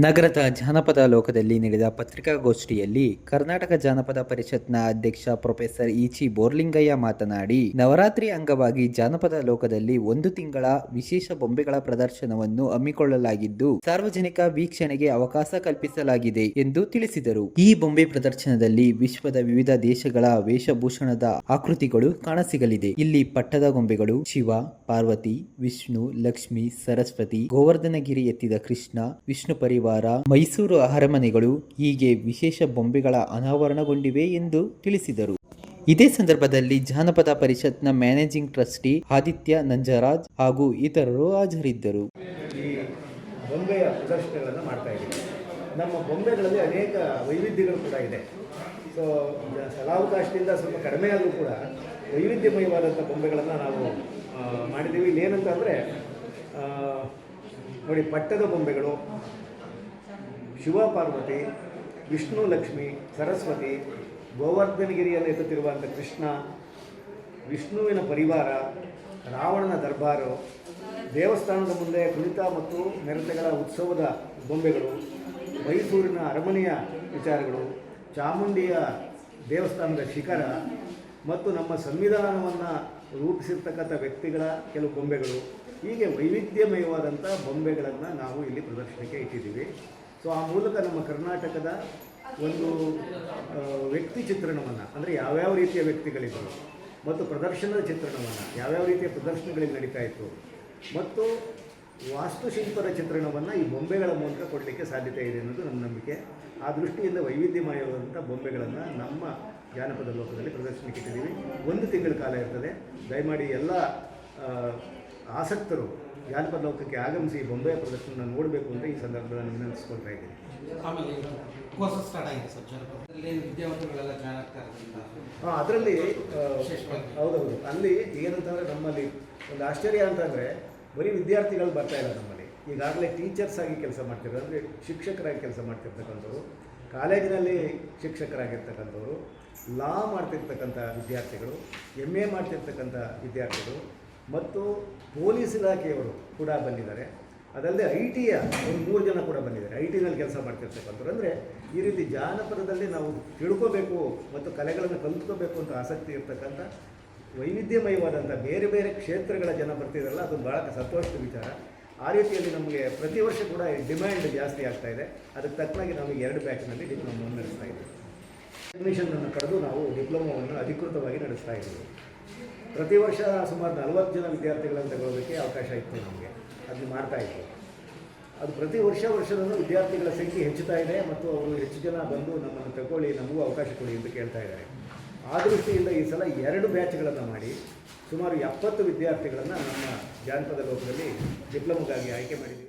ನಗರದ ಜಾನಪದ ಲೋಕದಲ್ಲಿ ನಡೆದ ಪತ್ರಿಕಾಗೋಷ್ಠಿಯಲ್ಲಿ ಕರ್ನಾಟಕ ಜಾನಪದ ಪರಿಷತ್ನ ಅಧ್ಯಕ್ಷ ಪ್ರೊಫೆಸರ್ ಇಚಿ ಬೋರ್ಲಿಂಗಯ್ಯ ಮಾತನಾಡಿ, ನವರಾತ್ರಿ ಅಂಗವಾಗಿ ಜಾನಪದ ಲೋಕದಲ್ಲಿ ಒಂದು ತಿಂಗಳ ವಿಶೇಷ ಬೊಂಬೆಗಳ ಪ್ರದರ್ಶನವನ್ನು ಹಮ್ಮಿಕೊಳ್ಳಲಾಗಿದ್ದು, ಸಾರ್ವಜನಿಕ ವೀಕ್ಷಣೆಗೆ ಅವಕಾಶ ಕಲ್ಪಿಸಲಾಗಿದೆ ಎಂದು ತಿಳಿಸಿದರು. ಈ ಬೊಂಬೆ ಪ್ರದರ್ಶನದಲ್ಲಿ ವಿಶ್ವದ ವಿವಿಧ ದೇಶಗಳ ವೇಷಭೂಷಣದ ಆಕೃತಿಗಳು ಕಾಣಸಿಗಲಿದೆ. ಇಲ್ಲಿ ಪಟ್ಟದ ಗೊಂಬೆಗಳು, ಶಿವ ಪಾರ್ವತಿ, ವಿಷ್ಣು, ಲಕ್ಷ್ಮಿ, ಸರಸ್ವತಿ, ಗೋವರ್ಧನಗಿರಿ ಎತ್ತಿದ ಕೃಷ್ಣ, ವಿಷ್ಣು ಪರಿವಾರ, ಮೈಸೂರು ಅರಮನೆಗಳು ಹೀಗೆ ವಿಶೇಷ ಬೊಂಬೆಗಳ ಅನಾವರಣಗೊಂಡಿವೆ ಎಂದು ತಿಳಿಸಿದರು. ಇದೇ ಸಂದರ್ಭದಲ್ಲಿ ಜಾನಪದ ಪರಿಷತ್ನ ಮ್ಯಾನೇಜಿಂಗ್ ಟ್ರಸ್ಟಿ ಆದಿತ್ಯ ನಂಜರಾಜ್ ಹಾಗೂ ಇತರರು ಹಾಜರಿದ್ದರು. ಬೊಂಬೆಯ ಪ್ರದರ್ಶನಗಳನ್ನು ಮಾಡ್ತಾ ಇದ್ದೀವಿ. ನಮ್ಮ ಬೊಂಬೆಗಳಲ್ಲಿ ಅನೇಕ ವೈವಿಧ್ಯಗಳು ಕೂಡ ಇದೆ. ಸೊ ಸ್ಥಳಾವಕಾಶದಿಂದ ಸ್ವಲ್ಪ ಕಡಿಮೆ ಆದರೂ ಕೂಡ ವೈವಿಧ್ಯಮಯವಾದಂಥ ಬೊಂಬೆಗಳನ್ನು ನಾವು ಮಾಡಿದ್ದೀವಿ ಇಲ್ಲಿ ಏನಂತ ಅಂದರೆ ನೋಡಿ, ಪಟ್ಟದ ಬೊಂಬೆಗಳು, ಶಿವ ಪಾರ್ವತಿ, ವಿಷ್ಣು ಲಕ್ಷ್ಮಿ, ಸರಸ್ವತಿ, ಗೋವರ್ಧನಗಿರಿಯಲ್ಲಿ ಎತ್ತುತ್ತಿರುವಂಥ ಕೃಷ್ಣ, ವಿಷ್ಣುವಿನ ಪರಿವಾರ, ರಾವಣನ ದರ್ಬಾರು, ದೇವಸ್ಥಾನದ ಮುಂದೆ ಕುಣಿತ ಮತ್ತು ನೆರತೆಗಳ ಉತ್ಸವದ ಬೊಂಬೆಗಳು, ಮೈಸೂರಿನ ಅರಮನೆಯ ವಿಚಾರಗಳು, ಚಾಮುಂಡಿಯ ದೇವಸ್ಥಾನದ ಶಿಖರ ಮತ್ತು ನಮ್ಮ ಸಂವಿಧಾನವನ್ನು ರೂಪಿಸಿರ್ತಕ್ಕಂಥ ವ್ಯಕ್ತಿಗಳ ಕೆಲವು ಬೊಂಬೆಗಳು, ಹೀಗೆ ವೈವಿಧ್ಯಮಯವಾದಂಥ ಬೊಂಬೆಗಳನ್ನು ನಾವು ಇಲ್ಲಿ ಪ್ರದರ್ಶನಕ್ಕೆ ಇಟ್ಟಿದ್ದೀವಿ. ಸೊ ಆ ಮೂಲಕ ನಮ್ಮ ಕರ್ನಾಟಕದ ಒಂದು ವ್ಯಕ್ತಿ ಚಿತ್ರಣವನ್ನು, ಅಂದರೆ ಯಾವ್ಯಾವ ರೀತಿಯ ವ್ಯಕ್ತಿಗಳಿದ್ದರು, ಮತ್ತು ಪ್ರದರ್ಶನದ ಚಿತ್ರಣವನ್ನು, ಯಾವ್ಯಾವ ರೀತಿಯ ಪ್ರದರ್ಶನಗಳಿಗೆ ನಡೀತಾ ಇತ್ತು, ಮತ್ತು ವಾಸ್ತುಶಿಲ್ಪದ ಚಿತ್ರಣವನ್ನು ಈ ಬೊಂಬೆಗಳ ಮೂಲಕ ಕೊಡಲಿಕ್ಕೆ ಸಾಧ್ಯತೆ ಇದೆ ಅನ್ನೋದು ನಮ್ಮ ನಂಬಿಕೆ. ಆ ದೃಷ್ಟಿಯಿಂದ ವೈವಿಧ್ಯಮಯವಾದಂಥ ಬೊಂಬೆಗಳನ್ನು ನಮ್ಮ ಜಾನಪದ ಲೋಕದಲ್ಲಿ ಪ್ರದರ್ಶನಕ್ಕೆ ಇಟ್ಟಿದ್ದೀವಿ. ಒಂದು ತಿಂಗಳ ಕಾಲ ಇರ್ತದೆ. ದಯಮಾಡಿ ಎಲ್ಲ ಆಸಕ್ತರು ಜಾನಪದ ಲೋಕಕ್ಕೆ ಆಗಮಿಸಿ ಈ ಬೊಂಬೆಯ ಪ್ರದರ್ಶನ ನೋಡಬೇಕು ಅಂತ ಈ ಸಂದರ್ಭದಲ್ಲಿ ವಿನಂತಿಸ್ಕೊಳ್ತಾ ಇದ್ದೀನಿ. ಆಮೇಲೆ ಸ್ಟಾರ್ಟ್ ಆಗಿದೆ ಸರ್ ಜನಪದದಲ್ಲಿ ವಿದ್ಯಾರ್ಥಿಗಳೆಲ್ಲ ಜಾಯ್ನ್ ಆಗ್ತಾ ಹಾಂ ಅದರಲ್ಲಿ. ಹೌದೌದು. ಅಲ್ಲಿ ಏನಂತಂದರೆ ನಮ್ಮಲ್ಲಿ ಒಂದು ಆಶ್ಚರ್ಯ ಅಂತಂದರೆ ಬರೀ ವಿದ್ಯಾರ್ಥಿಗಳು ಬರ್ತಾ ಇಲ್ಲ ನಮ್ಮಲ್ಲಿ. ಈಗಾಗಲೇ ಟೀಚರ್ಸ್ ಆಗಿ ಕೆಲಸ ಮಾಡ್ತಿರೋ ಅಂದರೆ ಶಿಕ್ಷಕರಾಗಿ ಕೆಲಸ ಮಾಡ್ತಿರ್ತಕ್ಕಂಥವ್ರು, ಕಾಲೇಜಿನಲ್ಲಿ ಶಿಕ್ಷಕರಾಗಿರ್ತಕ್ಕಂಥವ್ರು ಲಾ ಮಾಡ್ತಿರ್ತಕ್ಕಂಥ ವಿದ್ಯಾರ್ಥಿಗಳು ಎಂ ಎ ಮಾಡ್ತಿರ್ತಕ್ಕಂಥ ವಿದ್ಯಾರ್ಥಿಗಳು, ಮತ್ತು ಪೊಲೀಸ್ ಇಲಾಖೆಯವರು ಕೂಡ ಬಂದಿದ್ದಾರೆ. ಅದಲ್ಲದೆ ಐ ಟಿಯ ಒಂದು ಮೂರು ಜನ ಕೂಡ ಬಂದಿದ್ದಾರೆ. ಐ ಟಿನಲ್ಲಿ ಕೆಲಸ ಮಾಡ್ತಿರ್ತಕ್ಕಂಥವ್ರು. ಅಂದರೆ ಈ ರೀತಿ ಜಾನಪದದಲ್ಲಿ ನಾವು ತಿಳ್ಕೋಬೇಕು ಮತ್ತು ಕಲೆಗಳನ್ನು ಕಲ್ತ್ಕೋಬೇಕು ಅಂತ ಆಸಕ್ತಿ ಇರ್ತಕ್ಕಂಥ ವೈವಿಧ್ಯಮಯವಾದಂಥ ಬೇರೆ ಬೇರೆ ಕ್ಷೇತ್ರಗಳ ಜನ ಬರ್ತಿದ್ರಲ್ಲ, ಅದು ಭಾಳ ಸಂತೋಷದ ವಿಚಾರ. ಆ ರೀತಿಯಲ್ಲಿ ನಮಗೆ ಪ್ರತಿ ವರ್ಷ ಕೂಡ ಡಿಮ್ಯಾಂಡ್ ಜಾಸ್ತಿ ಆಗ್ತಾ ಇದೆ. ಅದಕ್ಕೆ ತಕ್ಕನಾಗಿ ನಾವು ಎರಡು ಬ್ಯಾಚ್ನಲ್ಲಿ ಡಿಪ್ಲೊಮಾ ನಡೆಸ್ತಾ ಇದ್ದೀವಿ. ಅಡ್ಮಿಷನನ್ನು ಕರೆದು ನಾವು ಡಿಪ್ಲೊಮೊವನ್ನು ಅಧಿಕೃತವಾಗಿ ನಡೆಸ್ತಾ ಇದ್ದೀವಿ. ಪ್ರತಿ ವರ್ಷ ಸುಮಾರು ನಲವತ್ತು ಜನ ವಿದ್ಯಾರ್ಥಿಗಳನ್ನು ತಗೊಳ್ಳೋದಕ್ಕೆ ಅವಕಾಶ ಇತ್ತು ನಮಗೆ. ಅದನ್ನು ಮಾಡ್ತಾ ಇತ್ತು ಅದು ಪ್ರತಿ ವರ್ಷ ವರ್ಷದಲ್ಲೂ ವಿದ್ಯಾರ್ಥಿಗಳ ಸಂಖ್ಯೆ ಹೆಚ್ಚುತ್ತಾ ಇದೆ ಮತ್ತು ಅವರು ಹೆಚ್ಚು ಜನ ಬಂದು ನಮ್ಮನ್ನು ತಗೊಳ್ಳಿ, ನಮಗೂ ಅವಕಾಶ ಕೊಡಿ ಅಂತ ಕೇಳ್ತಾ ಇದ್ದಾರೆ. ಆ ದೃಷ್ಟಿಯಿಂದ ಈ ಸಲ ಎರಡು ಬ್ಯಾಚ್ಗಳನ್ನು ಮಾಡಿ ಸುಮಾರು ಎಪ್ಪತ್ತು ವಿದ್ಯಾರ್ಥಿಗಳನ್ನು ನಮ್ಮ ಜಾನಪದ ಲೋಕದಲ್ಲಿ ಡಿಪ್ಲೊಮೊಗಾಗಿ ಆಯ್ಕೆ ಮಾಡಿದ್ದೀವಿ.